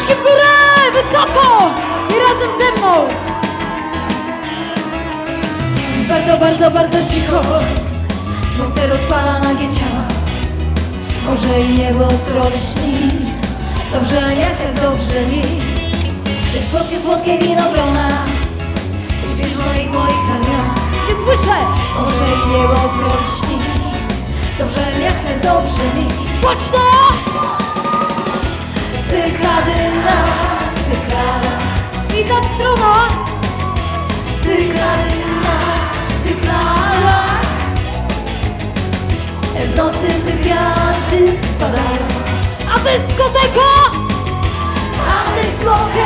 Rączki w górę, wysoko i razem ze mną. Jest bardzo, bardzo, bardzo cicho. Słońce rozpala nagie ciała. Może i niebo ostro lśni. Dobrze, jak dobrze mi. Tych słodkie, słodkie winogrona. Ty śpisz w moich, moich ramionach. Nie słyszę. Może i niebo ostro lśni. Dobrze, jak dobrze mi. Głośno! Cykladyna, cyklada I ta struna Cykladyna, cyklada. W nocy gdy gwiazdy spadają. A dyskoteka! A dyskoteka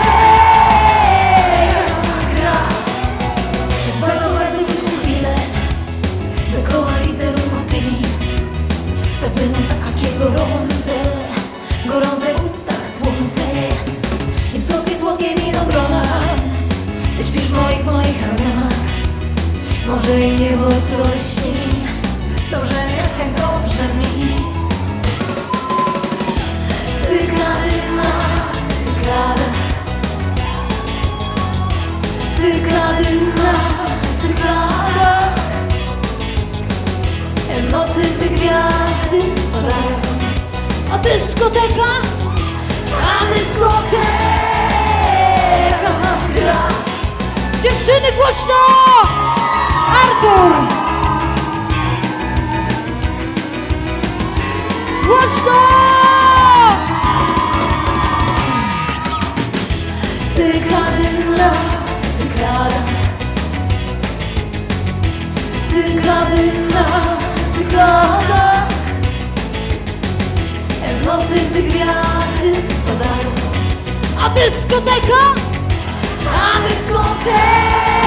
Może i niebo ostro lśni Dobrze, jak tak dobrze mi. Cykladyna, cyklada Cykladyna, cyklada nocy, gdy gwiazdy spadają. A dyskoteka? A dyskoteka gra. Dziewczyny głośno! Głośno! Cykladyna, cyklada Cykladyna, cyklada W nocy, gdy gwiazdy spadają A dyskoteka? A dyskoteka